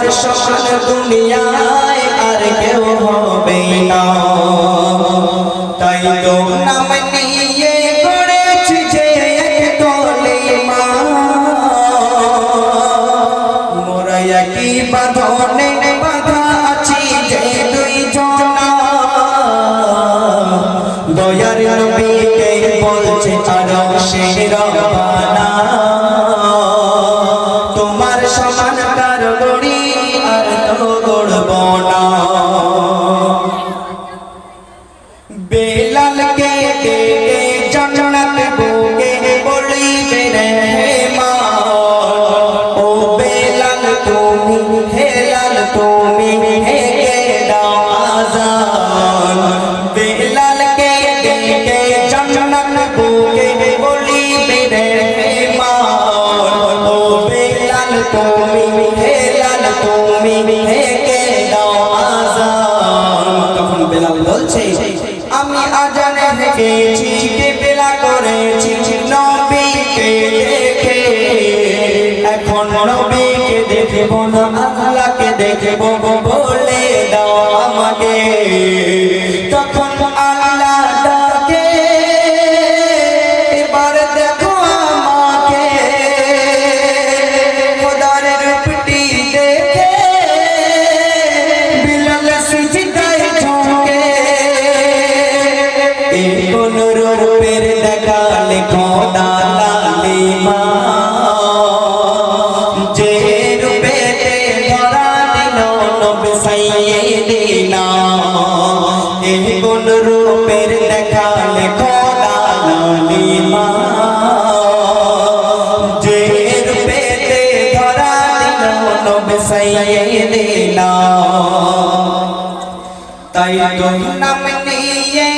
তোমার সমান দুনিয়ায় আর কেউ হবে না। তাই তো নাম নিয়ে গড়েছি যে এক কলিমা মোরা একই বাঁধনে বাঁধা আছি যে দুই জনা দয়ার নবীকে বলছে আরও শেরাবানা তোমার তুমি হেলাল তুমি হেকে দাও আজান। বেলালকে ডেকে জান্নাত বুকে বলিবে রহমান। ও বেলাল, তুমি হেলাল তুমি হেকে দাও আজান। তখন বেলাল বলছে, আমি আজানে থেকেছি আমাকে তখন আল্লাহ ডাকে, এবার দেখো আমাকে। খোদার রূপটি দেখে বিলাল সিজদায় কোন রূপের দেখালে খোদা তাই তো নাম নিয়ে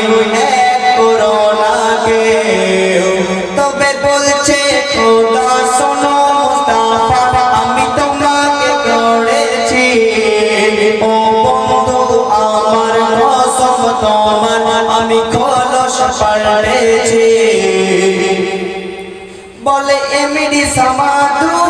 ও বন্ধু আমার কসম তোমার আমি খোলস পাল্টেছি বলে এমডি সমাদুল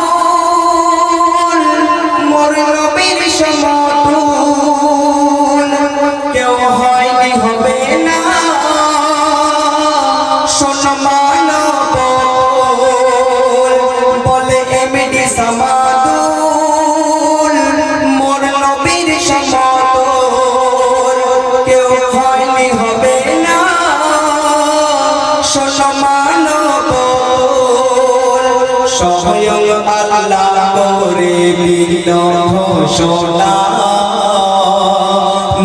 স্বয়ং আল্লাহ করে দিল ঘোষণা।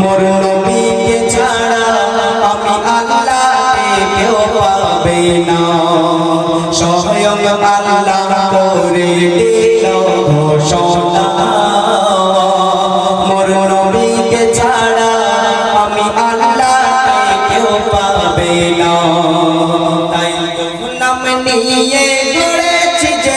মোর নবীকে ছাড়া আমি কেউ পাবে না। স্বয়ং আল্লাহ করে দিল ঘোষণা। মোর নবীকে ছাড়া আমি আল্লাহকে কেউ পাবে না। তাই নাম নিয়ে গড়েছি যে